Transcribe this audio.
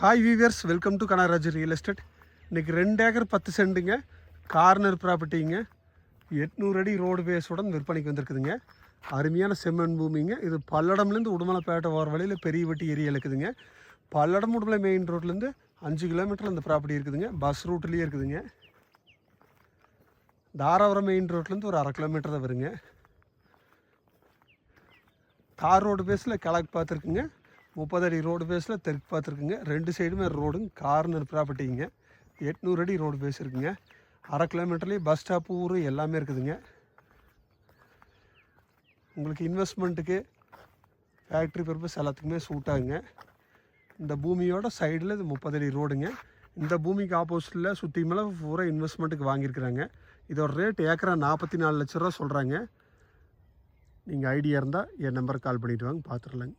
Hi viewers welcome to Kanagaraj real estate இன்றைக்கி ரெண்டு acre பத்து சென்ட்டுங்க. கார்னர் ப்ராப்பர்ட்டிங்க எட்நூறு அடி ரோடு பேஸுடன் விற்பனைக்கு வந்திருக்குதுங்க. அருமையான செம்மண் பூமிங்க. இது பல்லடம்லேருந்து உடுமலைப்பேட்டை போகிற வழியில் பெரிய வெட்டி ஏரியா இருக்குதுங்க. பல்லடம் உடுமலை மெயின் ரோட்லேருந்து அஞ்சு கிலோமீட்டரில் அந்த ப்ராப்பர்ட்டி இருக்குதுங்க. பஸ் ரூட்லேயே இருக்குதுங்க. தாராபுரம் மெயின் ரோட்லேருந்து ஒரு அரை கிலோமீட்டர் தான் வருங்க. தார் ரோடு பேஸில் கிழக்கு பார்த்துருக்குங்க. முப்பது அடி ரோடு பேஸில் தெற்கு பார்த்துருக்குங்க. ரெண்டு சைடுமே ரோடுங்க. கார்னர் ப்ராப்பர்ட்டிங்க எட்நூறு அடி ரோடு பேஸ் இருக்குங்க. அரை கிலோமீட்டர்லேயே பஸ் ஸ்டாப் ஊர் எல்லாமே இருக்குதுங்க. உங்களுக்கு இன்வெஸ்ட்மெண்ட்டுக்கு ஃபேக்ட்ரி பர்பஸ் எல்லாத்துக்குமே சூட் ஆகுங்க இந்த பூமியோட சைடில் இது முப்பது அடி ரோடுங்க. இந்த பூமிக்கு ஆப்போசிட்டில் சுற்றி மேலே பூரா இன்வெஸ்ட்மெண்ட்டுக்கு வாங்கியிருக்கிறாங்க. இதோட ரேட் ஏக்கரா நாற்பத்தி நாலு லட்ச ரூபா சொல்கிறாங்க நீங்கள் ஐடியா இருந்தால் என் நம்பருக்கு கால் பண்ணிவிட்டு வாங்க பார்த்துடலாங்க